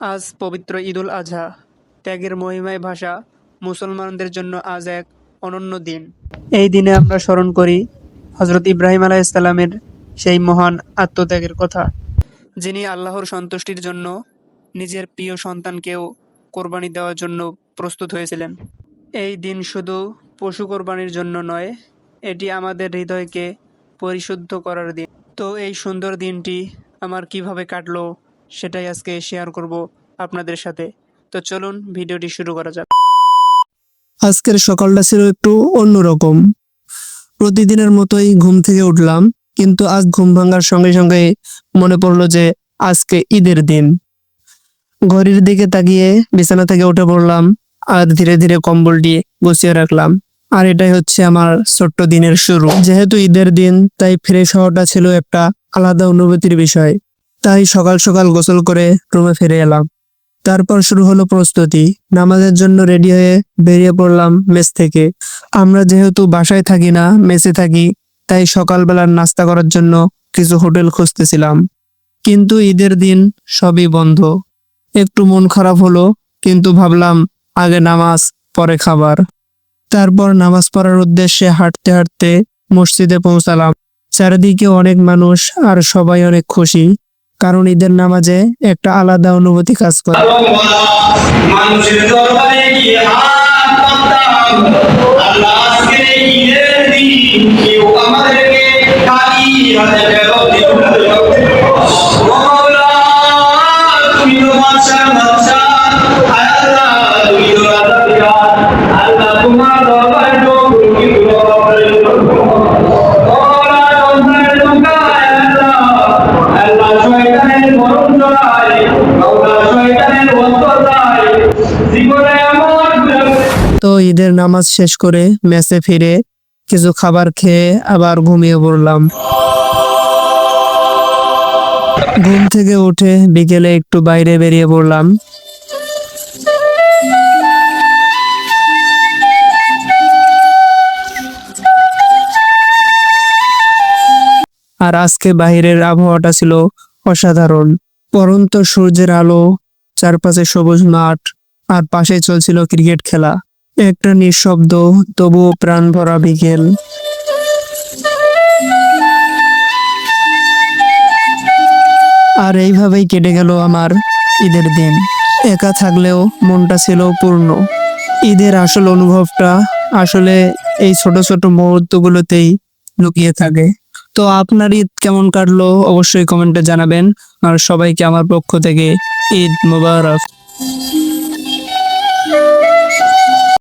আজ পবিত্র ঈদুল আজহা। ত্যাগের মহিমায় ভাষা মুসলমানদের জন্য আজ এক অনন্য দিন। এই দিনে আমরা স্মরণ করি হজরত ইব্রাহিম আলাইসাল্লামের সেই মহান আত্মত্যাগের কথা। যিনি আল্লাহর সন্তুষ্টির জন্য নিজের প্রিয় সন্তানকেও কোরবানি দেওয়ার জন্য প্রস্তুত হয়েছিলেন। এই দিন শুধু পশু কোরবানির জন্য নয়, এটি আমাদের হৃদয়কে পরিশুদ্ধ করার দিন। তো এই সুন্দর দিনটি আমার কীভাবে কাটলো সেটাই আজকে শেয়ার করব আপনাদের সাথে। তো চলুন, ভিডিওটি শুরু করা যাক। আজকের সকালটা ছিল একটু অন্যরকম। প্রতিদিনের মতোই ঘুম থেকে উঠলাম, কিন্তু আজ ঘুম ভাঙার সঙ্গে সঙ্গে মনে পড়ল যে আজকে ঈদের দিন। ঘড়ির দিকে তাকিয়ে বিছানা থেকে উঠে পড়লাম, আর ধীরে ধীরে কম্বলটি গুছিয়ে রাখলাম। আর এটাই হচ্ছে আমার ছোট্ট দিনের শুরু। যেহেতু ঈদের দিন, তাই ফ্রেশ হওয়াটা ছিল একটা আলাদা অনুভূতির বিষয়। তাই সকাল সকাল গোসল করে রুমে ফিরে এলাম। তারপর শুরু হলো প্রস্তুতি। নামাজের জন্য রেডি হয়ে বেরিয়ে পড়লাম মেস থেকে। আমরা যেহেতু বাসায় থাকি না, মেসে থাকি, তাই সকালবেলার নাস্তা করার জন্য কিছু হোটেল খুঁজতেছিলাম। কিন্তু ঈদের দিন সবই বন্ধ। একটু মন খারাপ হলো, কিন্তু ভাবলাম আগে নামাজ, পরে খাবার। তারপর নামাজ পড়ার উদ্দেশ্যে হাঁটতে হাঁটতে মসজিদে পৌঁছালাম। চারিদিকে অনেক মানুষ আর সবাই অনেক খুশি। কারণ ঈদের নামাজে একটা আলাদা অনুভূতি কাজ করে। দরবারে তো ঈদের নামাজ শেষ করে মেসে ফিরে কিছু খাবার খেয়ে আবার ঘুমিয়ে পড়লাম। ঘুম থেকে উঠে বিকেলে একটু বাইরে বেরিয়ে পড়লাম। আর আজকে বাইরের আবহাওয়াটা ছিল অসাধারণ, পরন্ত সূর্যের আলো চারপাশে সবুজ মাঠ আর পাশে চলছিল ক্রিকেট খেলা। একটা নিঃশব্দ, তবুও প্রাণ ভরা বিকেল। আর এইভাবেই কেটে গেল আমার ঈদের দিন। একা থাকলেও মনটা ছিল পূর্ণ। ঈদের আসল অনুভবটা আসলে এই ছোট ছোট মুহূর্তগুলোতেই লুকিয়ে থাকে। তো আপনার ঈদ কেমন কাটলো? অবশ্যই কমেন্টে জানাবেন। আর সবাইকে আমার পক্ষ থেকে ঈদ মোবারক।